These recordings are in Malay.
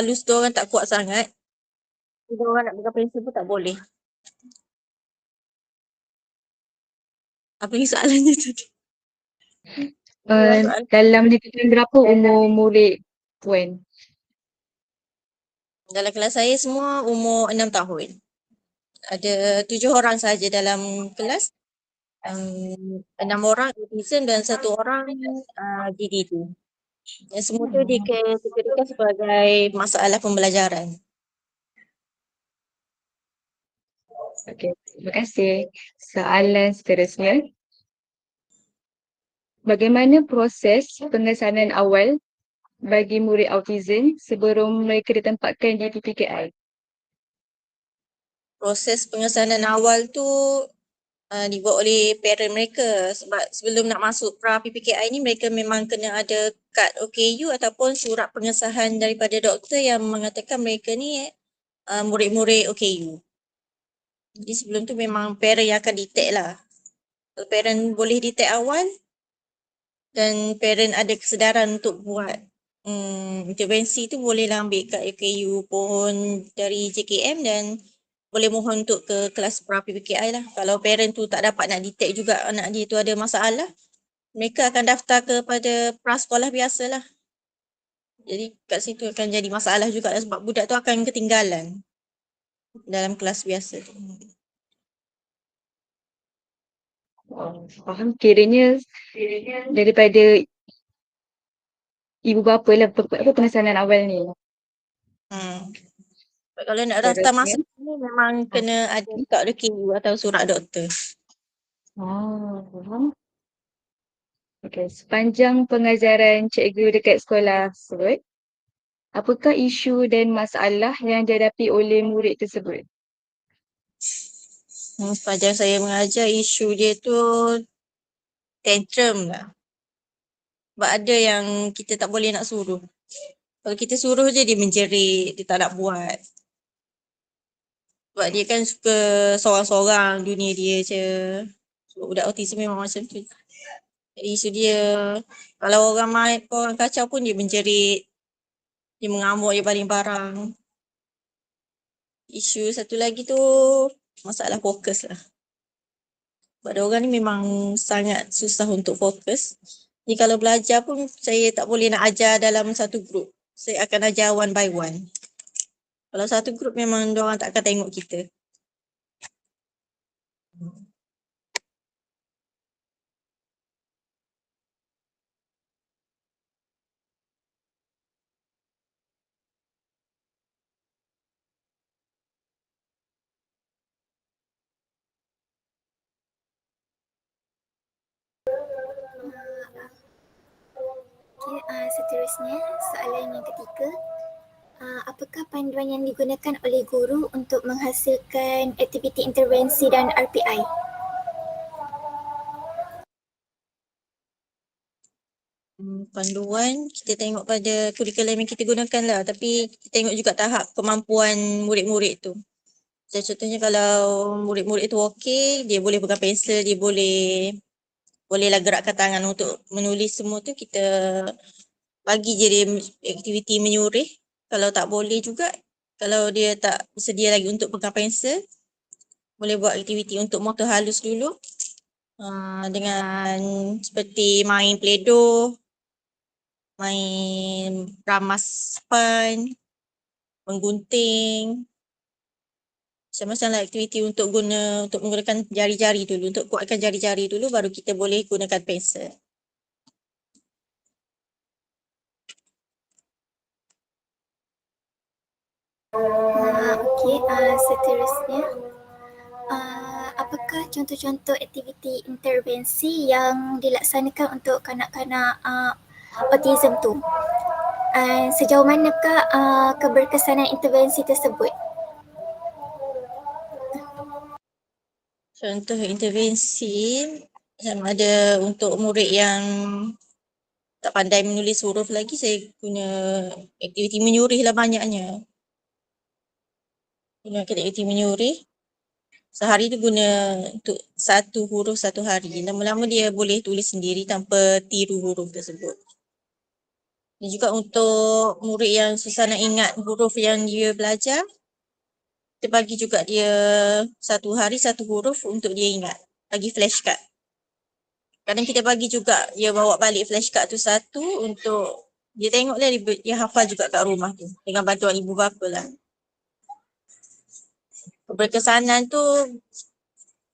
halus tu orang tak kuat sangat. Bila orang nak pegang pensel pun tak boleh. Apa yang soalannya tadi? Uh, dalam lingkungan berapa umur murid Puan? Dalam kelas saya semua umur enam tahun. Ada tujuh orang saja dalam kelas. Um, enam orang autism dan satu orang uh, DDD. Yang semua tu dikategorikan sebagai masalah pembelajaran. Okey, terima kasih. Soalan seterusnya. Bagaimana proses pengesanan awal bagi murid autism sebelum mereka ditempatkan di PPKI? Proses pengesanan awal tu uh, dibuat oleh parent mereka sebab sebelum nak masuk pra PPKI ni mereka memang kena ada kad OKU ataupun surat pengesahan daripada doktor yang mengatakan mereka ni uh, murid-murid OKU. Jadi sebelum tu memang parent yang akan detect lah. Kalau parent boleh detect awal dan parent ada kesedaran untuk buat um, intervensi tu bolehlah ambil kat UKU pun dari JKM dan boleh mohon untuk ke kelas pra PPKI lah. Kalau parent tu tak dapat nak detect juga anak dia tu ada masalah, mereka akan daftar kepada pra sekolah biasa lah. Jadi kat situ akan jadi masalah juga lah sebab budak tu akan ketinggalan dalam kelas biasa tu. Oh, faham kiranya daripada ibu bapa lah apa pengesanan awal ni. Hmm. Kalau nak daftar masuk ni memang kena ada kad RKU atau surat doktor. Oh. Okay, sepanjang pengajaran cikgu dekat sekolah tersebut, apakah isu dan masalah yang dihadapi oleh murid tersebut? Hmm, sepanjang saya mengajar isu dia tu tantrum lah. Sebab ada yang kita tak boleh nak suruh. Kalau kita suruh je dia menjerit, dia tak nak buat. Sebab dia kan suka seorang-seorang dunia dia je. Sebab budak autism memang macam tu. Jadi isu dia, kalau orang main orang kacau pun dia menjerit. Dia mengamuk, dia baling barang. Isu satu lagi tu masalah fokus lah. Sebab orang ni memang sangat susah untuk fokus. Ni kalau belajar pun saya tak boleh nak ajar dalam satu grup. Saya akan ajar one by one. Kalau satu grup memang orang tak akan tengok kita. Okay, uh, seterusnya soalan yang ketiga. Uh, apakah panduan yang digunakan oleh guru untuk menghasilkan aktiviti intervensi dan RPI? Hmm, panduan kita tengok pada kurikulum yang kita gunakan lah tapi kita tengok juga tahap kemampuan murid-murid tu. So, contohnya kalau murid-murid tu okey, dia boleh pegang pensel, dia boleh bolehlah gerakkan tangan untuk menulis semua tu kita bagi je dia aktiviti menyuruh. Kalau tak boleh juga, kalau dia tak bersedia lagi untuk pegang pensel, boleh buat aktiviti untuk motor halus dulu. Uh, dengan seperti main pledo, main ramas span, menggunting, macam-macam lah aktiviti untuk guna untuk menggunakan jari-jari dulu untuk kuatkan jari-jari dulu baru kita boleh gunakan pensel. Uh, Okey, uh, seterusnya uh, apakah contoh-contoh aktiviti intervensi yang dilaksanakan untuk kanak-kanak uh, autism tu? Uh, sejauh manakah uh, keberkesanan intervensi tersebut? Contoh intervensi macam ada untuk murid yang tak pandai menulis huruf lagi saya guna aktiviti menyuruh lah banyaknya. Guna aktiviti menyuruh. Sehari tu guna untuk satu huruf satu hari. Lama-lama dia boleh tulis sendiri tanpa tiru huruf tersebut. Dan juga untuk murid yang susah nak ingat huruf yang dia belajar, kita bagi juga dia satu hari satu huruf untuk dia ingat. Bagi flashcard. Kadang kita bagi juga dia bawa balik flashcard tu satu untuk dia tengok dia, dia hafal juga kat rumah tu. Dengan bantuan ibu bapa lah. Berkesanan tu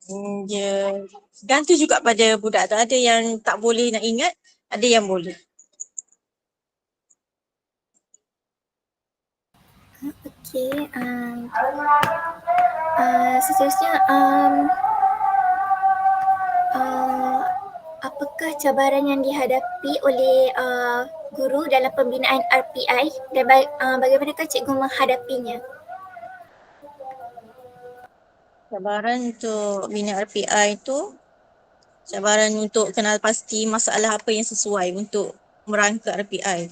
hmm, dia gantung juga pada budak tu. Ada yang tak boleh nak ingat, ada yang boleh. Okey, um, uh, seterusnya um, uh, apakah cabaran yang dihadapi oleh uh, guru dalam pembinaan RPI dan ba- uh, bagaimanakah cikgu menghadapinya? Cabaran untuk bina RPI tu cabaran untuk kenal pasti masalah apa yang sesuai untuk merangka RPI.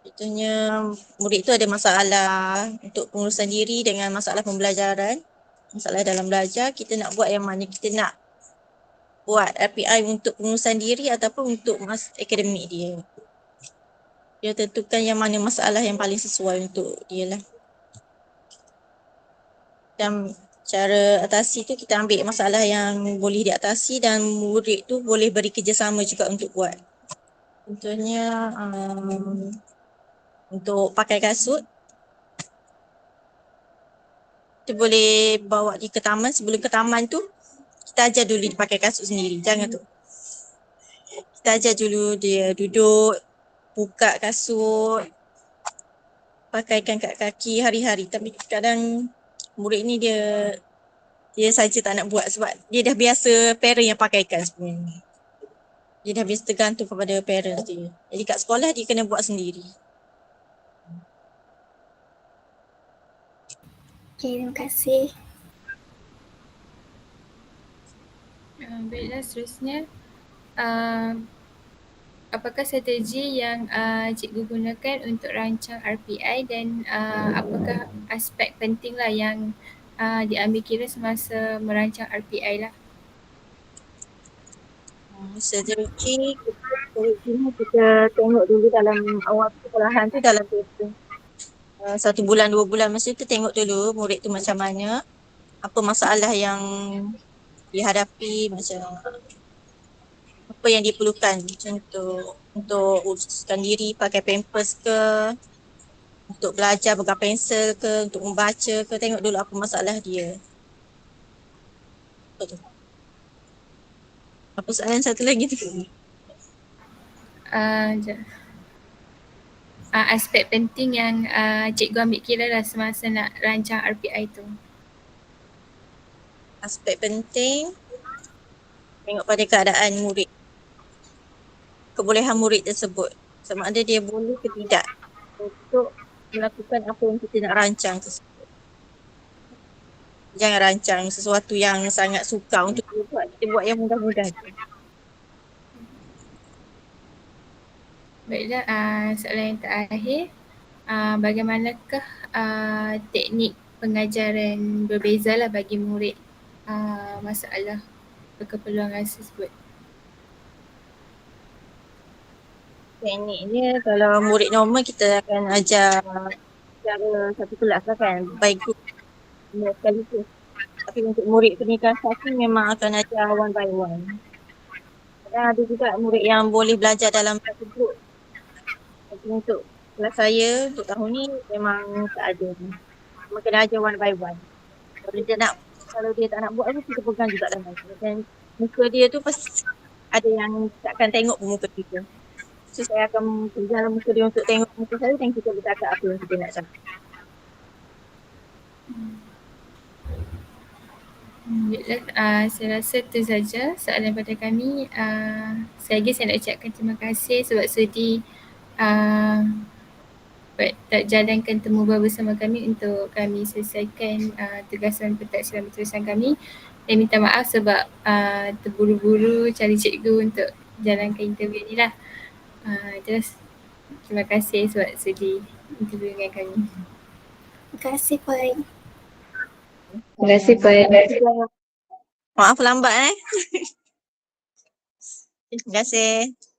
Contohnya murid tu ada masalah untuk pengurusan diri dengan masalah pembelajaran, masalah dalam belajar, kita nak buat yang mana kita nak buat RPI untuk pengurusan diri ataupun untuk mas akademik dia. Dia tentukan yang mana masalah yang paling sesuai untuk dia lah. Dan cara atasi tu kita ambil masalah yang boleh diatasi dan murid tu boleh beri kerjasama juga untuk buat. Contohnya um, untuk pakai kasut. Kita boleh bawa dia ke taman. Sebelum ke taman tu, kita ajar dulu dia pakai kasut sendiri. Jangan tu. Kita ajar dulu dia duduk, buka kasut, pakaikan kat kaki hari-hari. Tapi kadang murid ni dia dia saja tak nak buat sebab dia dah biasa parent yang pakaikan sebenarnya. Dia dah biasa tergantung kepada parents dia. Jadi kat sekolah dia kena buat sendiri. Okey, terima kasih. Uh, baiklah seterusnya uh, apakah strategi yang uh, cikgu gunakan untuk rancang RPI dan uh, apakah aspek penting lah yang uh, diambil kira semasa merancang RPI lah. Hmm, Strategi ni kita tengok dulu dalam awal persekolahan tu dalam. Uh, satu bulan, dua bulan masa tu tengok dulu murid tu macam mana. Apa masalah yang dihadapi macam apa yang diperlukan contoh untuk uruskan diri pakai pampers ke untuk belajar pegang pensel ke untuk membaca ke tengok dulu apa masalah dia. Apa tu? Apa soalan satu lagi tu? Uh, uh, aspek penting yang uh, cikgu ambil kira lah semasa nak rancang RPI tu. Aspek penting tengok pada keadaan murid. Kebolehan murid tersebut. Sama ada dia boleh ke tidak untuk melakukan apa yang kita nak rancang tersebut. Jangan rancang sesuatu yang sangat sukar untuk dia buat. Kita buat yang mudah-mudah. Baiklah, uh, soalan yang terakhir. Uh, bagaimanakah uh, teknik pengajaran berbeza lah bagi murid uh, masalah berkeperluan rasa tersebut? Tekniknya kalau murid normal kita akan ajar secara satu kelas lah kan. By group. Semua sekaligus. Tapi untuk murid pernikahan satu memang akan ajar one by one. Dan ada juga murid yang boleh belajar dalam satu group. Tapi untuk kelas saya untuk tahun ni memang tak ada. Memang kena ajar one by one. Kalau dia nak kalau dia tak nak buat tu kita pegang juga dalam Dan muka dia tu pasti ada yang takkan tengok pun muka kita. So saya akan pegang muka dia untuk tengok muka saya dan kita bercakap apa yang kita nak. Hmm, Baiklah, uh, saya rasa itu saja soalan pada kami. Uh, saya lagi saya nak ucapkan terima kasih sebab sudi uh, tak jalankan temu bersama kami untuk kami selesaikan uh, tugasan pentaksiran berterusan kami. Dan minta maaf sebab uh, terburu-buru cari cikgu untuk jalankan interview ni lah. Uh, terus terima kasih sebab sudi interview dengan kami. Terima kasih Puan. Terima kasih Puan. Maaf lambat eh. Terima kasih.